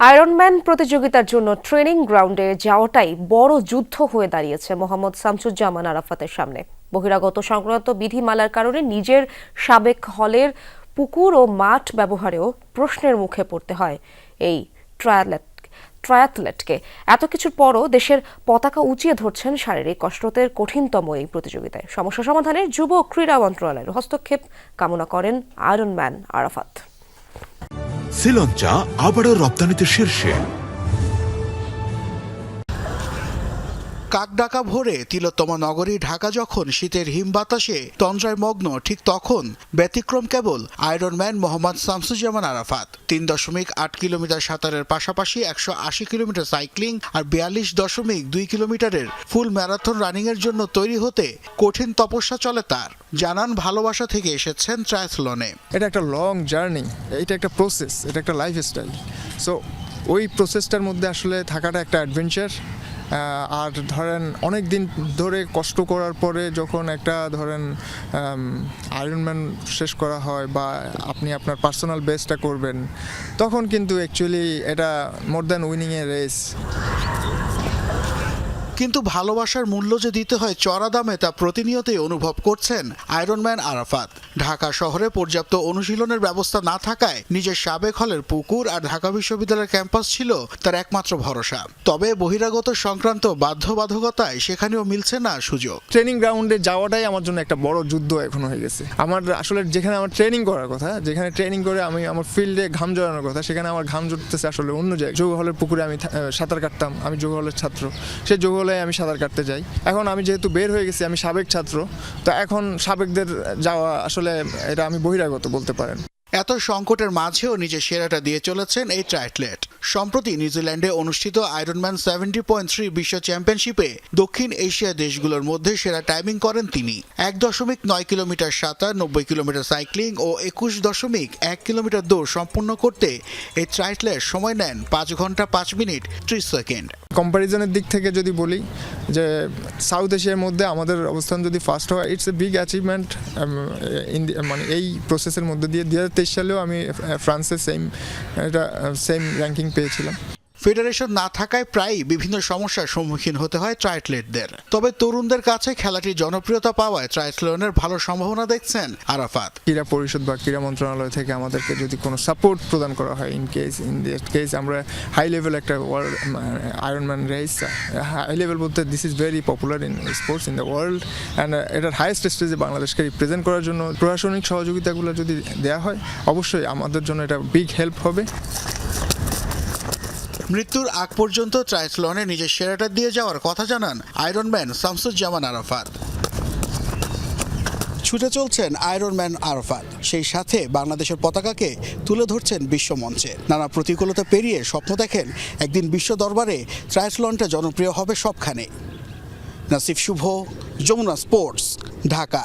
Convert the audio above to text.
Ironman প্রতিযোগিতার জন্য training গ্রাউন্ডে যাওয়াটাই বড় যুদ্ধ হয়ে দাঁড়িয়েছে মোহাম্মদ শামসুজ্জামান আরাফাতের সামনে। বহিরাগত সংক্রান্ত বিধিমালার কারণে নিজের সাবেক হলের পুকুর ও মাঠ ব্যবহারেও প্রশ্নের মুখে পড়তে হয় এই ট্রায়ালেট ট্রায়াথলেটকে এত কিছুর পরও দেশের পতাকা উঁচিয়ে ধরছেন শারীরিক কসরতের কঠিনতম এই প্রতিযোগিতায়। সমস্যা সমাধানে যুব ক্রীড়া মন্ত্রণালয়ের হস্তক্ষেপ কামনা করেন আয়রনম্যান আরাফাত। শ্রীলঞ্চা আবারও রপ্তানিতে শীর্ষে। কাকডাকা ভোরে তিলোত্তমা নগরী, ঢাকা যখন শীতের হিম বাতাসে তন্দ্রায় মগ্ন, ঠিক তখন ব্যতিক্রম কেবল আয়রনম্যান মোহাম্মদ শামসুজ্জামান আরাফাত। তিন দশমিক আট কিলোমিটার সাঁতারের পাশাপাশি একশো আশি কিলোমিটার সাইক্লিং আর বিয়াল্লিশ দশমিক দুই কিলোমিটারের ফুল ম্যারাথন রানিং এর জন্য তৈরি হতে কঠিন তপস্যা চলে তার। জানান, ভালোবাসা থেকে এসেছেন ট্রায়াথলনে এটা একটা লং জার্নি এটা একটা প্রসেস এটা একটা লাইফ স্টাইল সো ওই প্রসেসটার মধ্যে আসলে থাকাটা একটা অ্যাডভেঞ্চার আর ধরেন অনেক দিন ধরে কষ্ট করার পরে যখন একটা ধরেন আয়রনম্যান শেষ করা হয় বা আপনি আপনার পার্সোনাল বেস্টটা করবেন, তখন কিন্তু অ্যাকচুয়ালি এটা মোর দ্যান এ রেস কিন্তু ভালোবাসার মূল্য যে দিতে হয় চড়া দামে তা প্রতিনিয়তই অনুভব করছেন আয়রনম্যান আরাফাত। ঢাকা শহরে পর্যাপ্ত অনুশীলনের ব্যবস্থা না থাকায় নিজের সাবেক হলের পুকুর আর ঢাকা বিশ্ববিদ্যালয়ের ক্যাম্পাস ছিল তার একমাত্র ভরসা। তবে বহিরাগত সংক্রান্ত বাধ্যবাধকতায় সেখানেও মিলছে না সুযোগ। ট্রেনিং গ্রাউন্ডে যাওয়াটাই আমার জন্য একটা বড় যুদ্ধ এখন হয়ে গেছে। আমার আসলে যেখানে আমার ট্রেনিং করার কথা, যেখানে ট্রেনিং করে আমি আমার ফিল্ডে ঘাম জড়ানোর কথা, সেখানে আমার ঘাম জড়তেছে আসলে অন্য জায়গায়। যোগ হলের পুকুরে আমি সাঁতার কাটতাম, আমি যোগ হলের ছাত্র। সেই যোগ হলে আমি সাঁতার কাটতে যাই। এখন আমি যেহেতু বের হয়ে গেছি, আমি সাবেক ছাত্র, তো এখন সাবেকদের যাওয়া আসলে এটা আমি বহিরাগত বলতে পারেন। এত সংকটের মাঝেও নিজের সেরাটা দিয়ে চলেছেন এই ট্রায়াথলেট। সম্প্রতি নিউজিল্যান্ডে অনুষ্ঠিত আয়রনম্যান সেভেন্টি পয়েন্ট থ্রি বিশ্ব চ্যাম্পিয়নশিপে দক্ষিণ এশিয়া দেশগুলোর মধ্যে সেরা টাইমিং করেন তিনি। এক দশমিক নয় কিলোমিটার সাঁতার, নব্বই কিলোমিটার সাইক্লিং ও একুশ দশমিক এক কিলোমিটার দৌড় সম্পূর্ণ করতে এই ট্রায়াথলেট সময় নেন পাঁচ ঘণ্টা পাঁচ মিনিট ত্রিশ সেকেন্ড। কম্প্যারিজনের দিক থেকে যদি বলি, যে সাউথ এশিয়ার মধ্যে আমাদের অবস্থান যদি ফার্স্ট হয় ইটস এ বিগ অ্যাচিভমেন্ট মানে এই প্রসেসের মধ্যে দিয়ে দু হাজার তেইশ সালেও আমি ফ্রান্সের ফ্রান্সে সেম এটা সেম র্যাঙ্কিং পেয়েছিলাম। ফেডারেশন না থাকায় প্রায়ই বিভিন্ন সমস্যার সম্মুখীন হতে হয় ট্রায়াথলেটদের। তবে তরুণদের কাছে খেলাটি জনপ্রিয়তা পাওয়ায় ট্রায়াথলনের ভালো সম্ভাবনা দেখছেন আরাফাত। ক্রীড়া পরিষদ বা ক্রীড়া মন্ত্রণালয় থেকে আমাদেরকে যদি কোনো সাপোর্ট প্রদান করা হয় ইন কেস ইন কেস আমরা হাই লেভেল একটা world Ironman race high level বলতে this is very popular in sports in the world and এটার হাইয়েস্ট স্টেজে বাংলাদেশকে রিপ্রেজেন্ট করার জন্য প্রশাসনিক সহযোগিতাগুলো যদি দেওয়া হয়, অবশ্যই আমাদের জন্য এটা বিগ হেল্প হবে। মৃত্যুর আগ পর্যন্ত ট্রায়াথলনে নিজের সেরাটা দিয়ে যাওয়ার কথা জানান আয়রনম্যান শামসুজ্জামান আরাফাত। ছুটে চলছেন আয়রনম্যান আরফাত। সেই সাথে বাংলাদেশের পতাকাকে তুলে ধরছেন বিশ্ব মঞ্চে। নানা প্রতিকূলতা পেরিয়ে স্বপ্ন দেখেন একদিন বিশ্ব দরবারে ট্রায়াথলনটা জনপ্রিয় হবে সবখানে। নাসিফ শুভ, যমুনা স্পোর্টস, ঢাকা।